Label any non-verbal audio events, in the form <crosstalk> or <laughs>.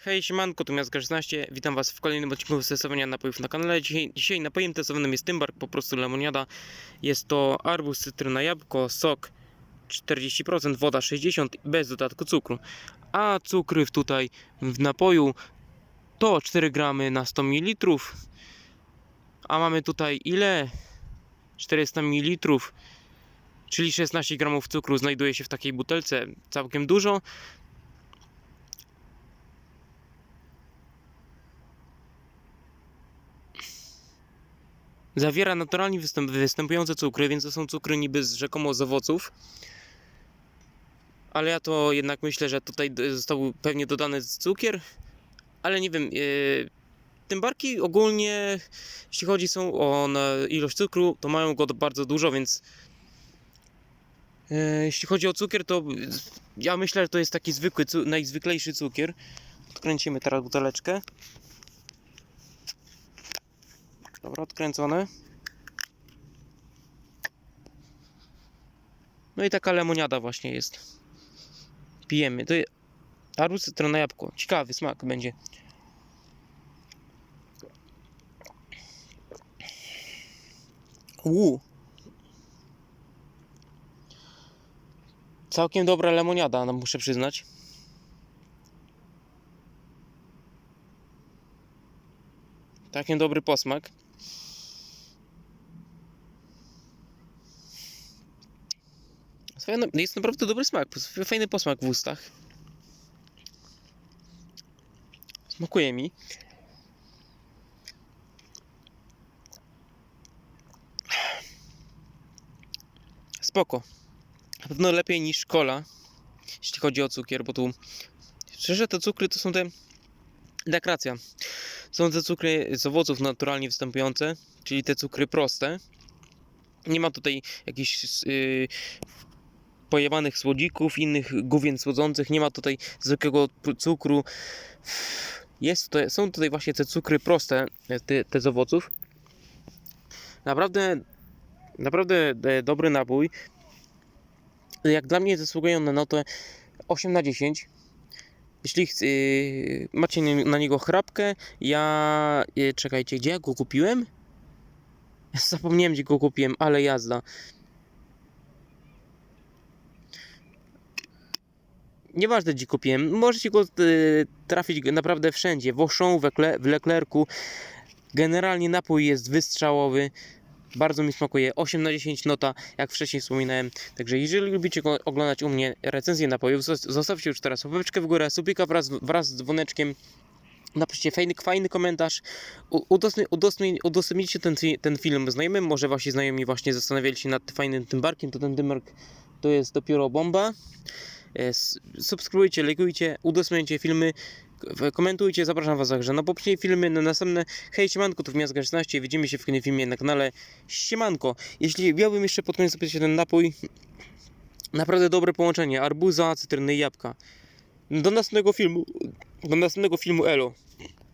Hej, siemanko, tu Miast 16 Witam Was w kolejnym odcinku testowania napojów na kanale. Dzisiaj, dzisiaj napojem testowanym jest Tymbark, po prostu lemoniada. Jest to arbuz, cytryna, jabłko, sok 40%, woda 60% bez dodatku cukru. A cukry tutaj w napoju to 4 gramy na 100 ml. A mamy tutaj ile? 400 ml. Czyli 16 gramów cukru znajduje się w takiej butelce, całkiem dużo. Zawiera naturalnie występ, występujące cukry, więc to są cukry niby z rzekomo z owoców. Ale ja to jednak myślę, że tutaj został pewnie dodany cukier. Ale nie wiem, yy, tymbarki ogólnie, jeśli chodzi są o ilość cukru, to mają go bardzo dużo, więc yy, jeśli chodzi o cukier, to ja myślę, że to jest taki zwykły, najzwyklejszy cukier. Odkręcimy teraz buteleczkę. Dobra, odkręcone. No i taka lemoniada właśnie jest. Pijemy. To jest arbuz, cytrona, jabłko. Ciekawy smak będzie. Uuu. Całkiem dobra lemoniada, no muszę przyznać. Całkiem dobry posmak. Jest naprawdę dobry smak, fajny posmak w ustach. Smakuje mi. Spoko. Na pewno lepiej niż kola, jeśli chodzi o cukier, bo tu szczerze te cukry to są te dekracja. Są te cukry z owoców naturalnie występujące, czyli te cukry proste. Nie ma tutaj jakichś yy, pojebanych słodzików, innych główien słodzących. Nie ma tutaj zwykłego cukru. Jest to, są tutaj właśnie te cukry proste, te, te z owoców. Naprawdę, naprawdę e, dobry napój. Jak dla mnie zasługują na notę 8 na 10. Jeśli yy, macie na niego chrapkę, ja. Yy, czekajcie, gdzie ja go kupiłem? <laughs> Zapomniałem, gdzie go kupiłem, ale jazda. Nieważne, gdzie kupiłem, możecie go yy, trafić naprawdę wszędzie. W Auchan, w Leclerc- w Leclercu. Generalnie napój jest wystrzałowy. Bardzo mi smakuje. 8 na 10 nota, jak wcześniej wspominałem. Także jeżeli lubicie oglądać u mnie recenzję napojów, zos- zostawcie już teraz łapeczkę w górę, subika wraz, wraz z dzwoneczkiem. Napiszcie fajny, fajny komentarz. Udostępnijcie ten, ten film znajomym. Może wasi znajomi właśnie zastanawiali się nad fajnym tymbarkiem. To ten tymbark to jest dopiero bomba. E, Subskrybujcie, lajkujcie, udostępniajcie filmy. Komentujcie, zapraszam Was także na poprzednie filmy, na następne. Hej, siemanko, tu w Miast 16, widzimy się w kolejnym filmie na kanale. Siemanko, jeśli miałbym jeszcze pod koniec opisać ten napój, naprawdę dobre połączenie, arbuza, cytryny i jabłka. Do następnego filmu, do następnego filmu Elo.